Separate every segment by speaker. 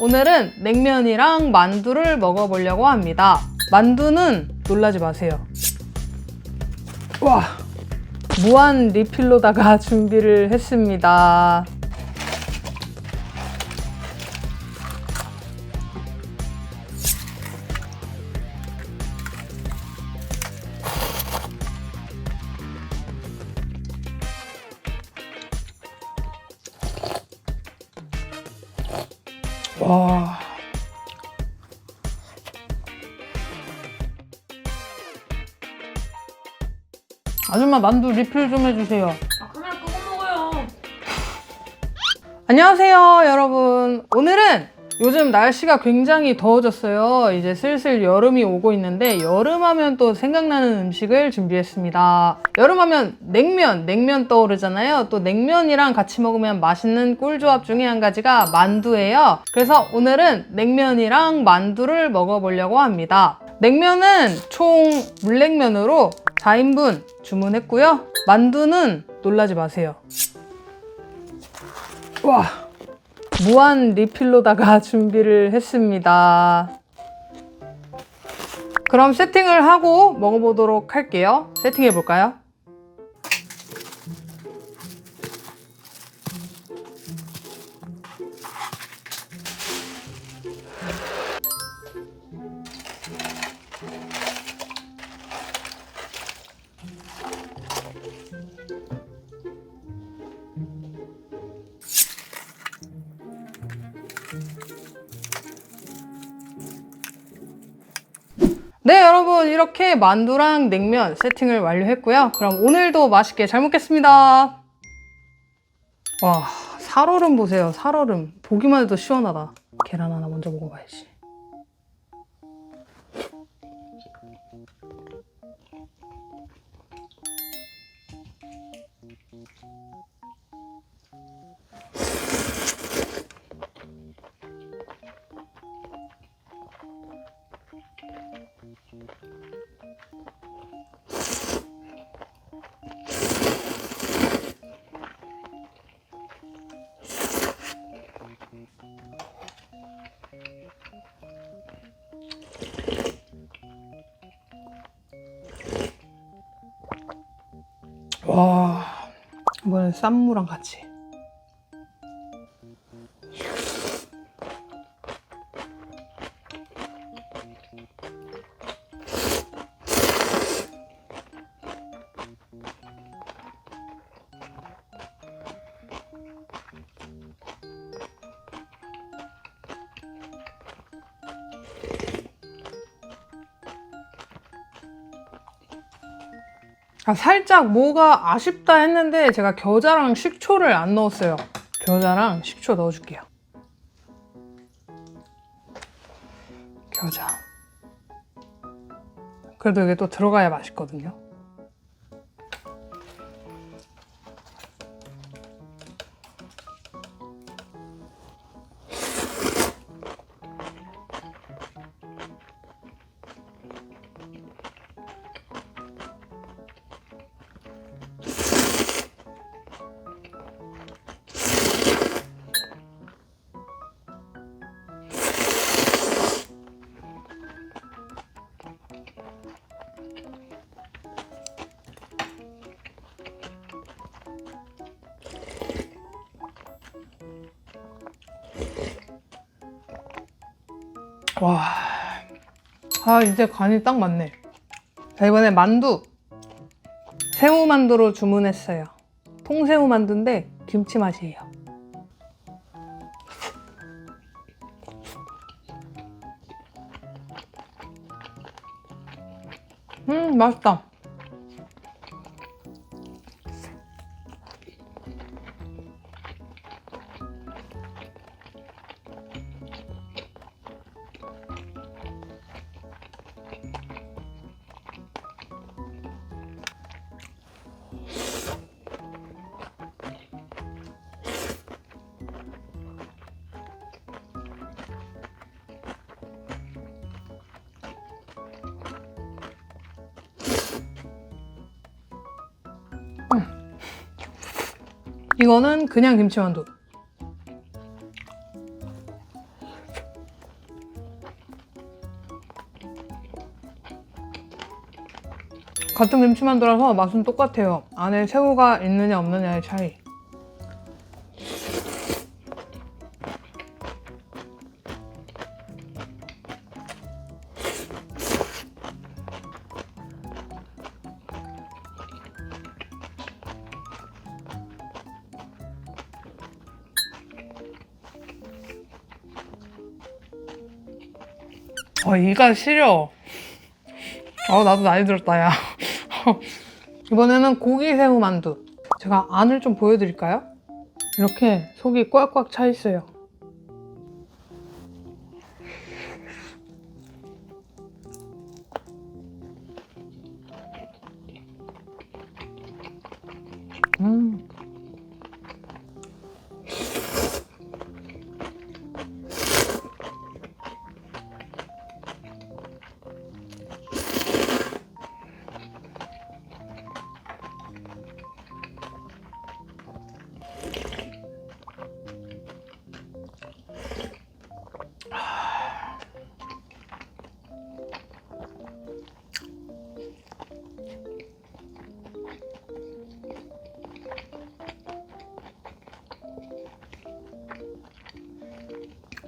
Speaker 1: 오늘은 냉면이랑 만두를 먹어보려고 합니다. 만두는 놀라지 마세요. 와, 무한 리필로다가 준비를 했습니다. 와. 아줌마 만두 리필 좀 해주세요.
Speaker 2: 아 그냥 그거 먹어요.
Speaker 1: 안녕하세요, 여러분. 오늘은 요즘 날씨가 굉장히 더워졌어요. 이제 슬슬 여름이 오고 있는데 여름하면 또 생각나는 음식을 준비했습니다. 여름하면 냉면, 냉면 떠오르잖아요. 또 냉면이랑 같이 먹으면 맛있는 꿀조합 중에 한 가지가 만두예요. 그래서 오늘은 냉면이랑 만두를 먹어보려고 합니다. 냉면은 총 물냉면으로 4인분 주문했고요. 만두는 놀라지 마세요. 와. 무한 리필로다가 준비를 했습니다. 그럼 세팅을 하고 먹어보도록 할게요. 세팅해 볼까요? 네, 여러분 이렇게 만두랑 냉면 세팅을 완료했고요. 그럼 오늘도 맛있게 잘 먹겠습니다. 와, 살얼음 보세요. 살얼음. 보기만 해도 시원하다. 계란 하나 먼저 먹어봐야지. 와, 이번엔 쌈무랑 같이. 아, 살짝 뭐가 아쉽다 했는데 제가 겨자랑 식초를 안 넣었어요. 겨자랑 식초 넣어줄게요. 겨자. 그래도 이게 또 들어가야 맛있거든요. 와. 아, 이제 간이 딱 맞네. 자, 이번에 만두. 새우 만두로 주문했어요. 통새우 만두인데 김치 맛이에요. 음, 맛있다. 이거는 그냥 김치만두. 같은 김치만두라서 맛은 똑같아요. 안에 새우가 있느냐 없느냐의 차이. 어, 이가 시려. 어, 나도 나이 들었다, 야. 이번에는 고기 새우 만두. 제가 안을 좀 보여드릴까요? 이렇게 속이 꽉꽉 차 있어요.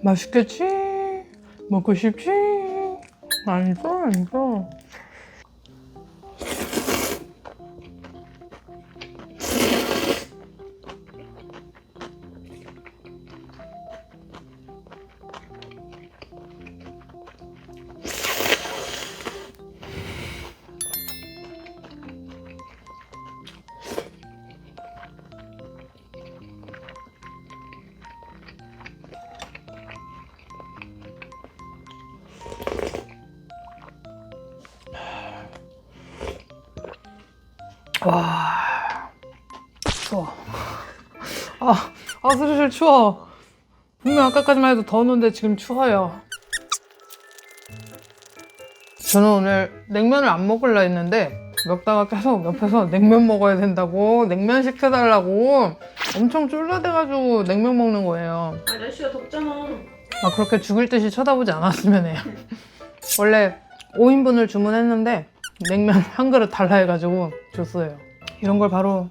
Speaker 1: 맛있겠지? 먹고 싶지? 아니죠, 아니죠. 와, 추워. 아, 아, 슬슬 추워. 분명 아까까지만 해도 더웠는데 지금 추워요. 저는 오늘 냉면을 안 먹으려 했는데 먹다가 계속 옆에서 냉면 먹어야 된다고 냉면 시켜달라고 엄청 쫄라대가지고 냉면 먹는 거예요.
Speaker 2: 아 날씨가 덥잖아.
Speaker 1: 아, 그렇게 죽을 듯이 쳐다보지 않았으면 해요. 원래 5인분을 주문했는데 냉면 한 그릇 달라 해가지고 줬어요. 이런 걸 바로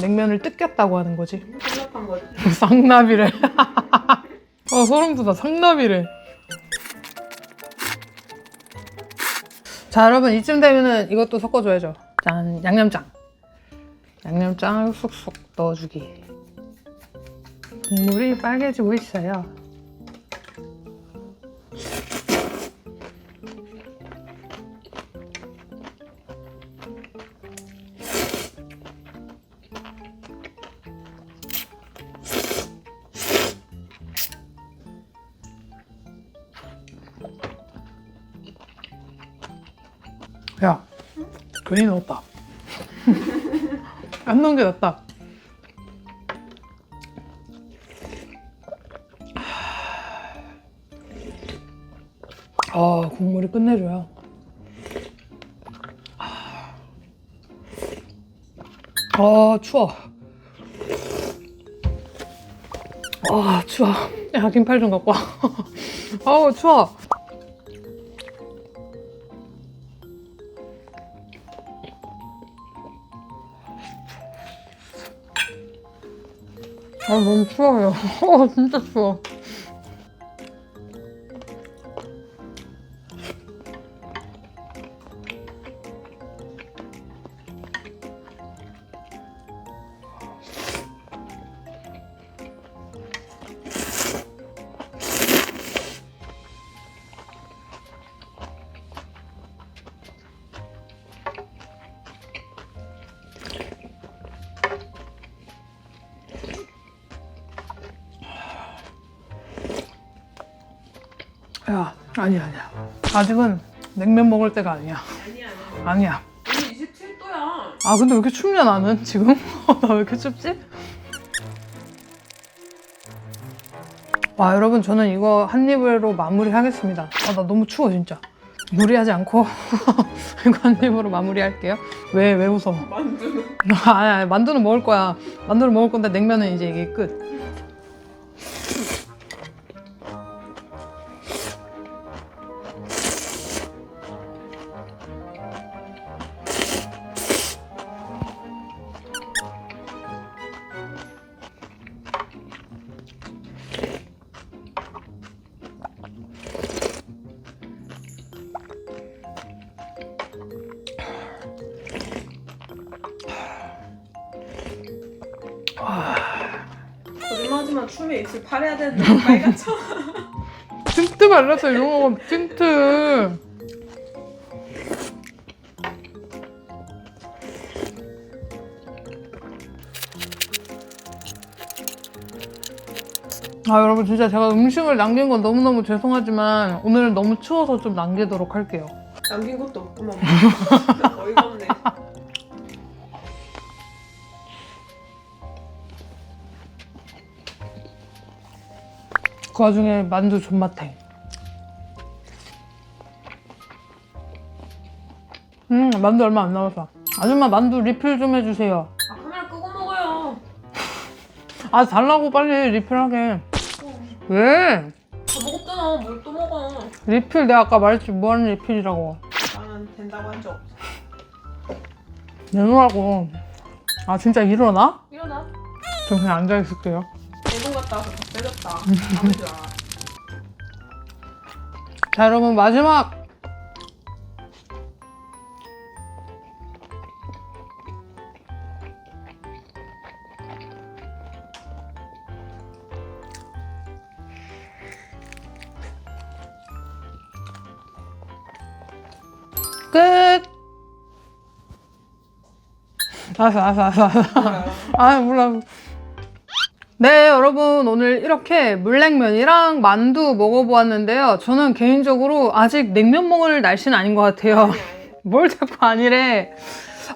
Speaker 1: 냉면을 뜯겼다고 하는 거지.
Speaker 2: 생각한 거지.
Speaker 1: 상납이래. 어, 소름 돋아. 상납이래. 자, 여러분, 이쯤 되면은 이것도 섞어줘야죠. 짠, 양념장. 양념장을 쑥쑥 넣어주기. 국물이 빨개지고 있어요. 괜히 넣었다. 안 넣은 게 낫다. 아, 국물이 끝내줘요. 아, 추워. 아, 추워. 야, 긴팔 좀 갖고 와. 아우, 추워. 아 너무 추워요. 어 진짜 추워. 아니야 아니야. 아직은 냉면 먹을 때가 아니야.
Speaker 2: 아니야.
Speaker 1: 아니야.
Speaker 2: 오늘 27도야.
Speaker 1: 아 근데 왜 이렇게 춥냐 나는 지금? 나 왜 이렇게 춥지? 와 여러분 저는 이거 한 입으로 마무리하겠습니다. 아 나 너무 추워 진짜. 무리하지 않고 이거 한 입으로 마무리할게요. 왜 왜 웃어?
Speaker 2: 만두는.
Speaker 1: 아니, 아니 만두는 먹을 거야. 만두는 먹을 건데 냉면은 이제 이게 끝.
Speaker 2: 춤에 입술 파래야 되는데 빨갛죠?
Speaker 1: 틴트 발랐어 이런 거 먹으면 틴트 아 여러분 진짜 제가 음식을 남긴 건 너무너무 죄송하지만 오늘은 너무 추워서 좀 남기도록 할게요
Speaker 2: 남긴 것도 없구만. 어이가 없네.
Speaker 1: 그 와중에 만두 존맛탱 음 만두 얼마 안 남았어 아줌마 만두 리필 좀 해주세요
Speaker 2: 아 카메라 끄고 먹어요.
Speaker 1: 아 달라고 빨리 리필하게 왜?
Speaker 2: 다 먹었잖아. 뭘 또 먹어?
Speaker 1: 리필 내가 아까 말했지 뭐하는 리필이라고
Speaker 2: 나는 된다고 한 적 없어.
Speaker 1: 내놓으라고 아 진짜 일어나?
Speaker 2: 일어나.
Speaker 1: 전 그냥 앉아있을게요
Speaker 2: 대본 갔다 와서 다 빼졌다. 아무 줄 알아.
Speaker 1: 자 여러분 마지막 끝 알았어 알았어 알았어. 아 몰라. 네 여러분 오늘 이렇게 물냉면이랑 만두 먹어보았는데요. 저는 개인적으로 아직 냉면 먹을 날씨는 아닌 것 같아요. 뭘 자꾸 아니래.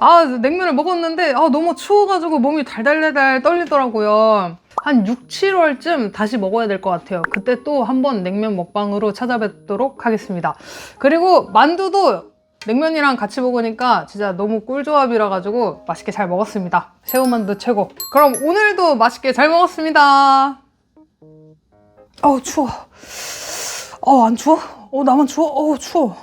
Speaker 1: 아 냉면을 먹었는데 아, 너무 추워가지고 몸이 달달달달 떨리더라고요. 한 6, 7월쯤 다시 먹어야 될 것 같아요. 그때 또 한번 냉면 먹방으로 찾아뵙도록 하겠습니다. 그리고 만두도 냉면이랑 같이 먹으니까 진짜 너무 꿀조합이라 가지고 맛있게 잘 먹었습니다. 새우만두 최고. 그럼 오늘도 맛있게 잘 먹었습니다. 어우 추워. 어안 추워? 어 나만 추워? 어우 추워.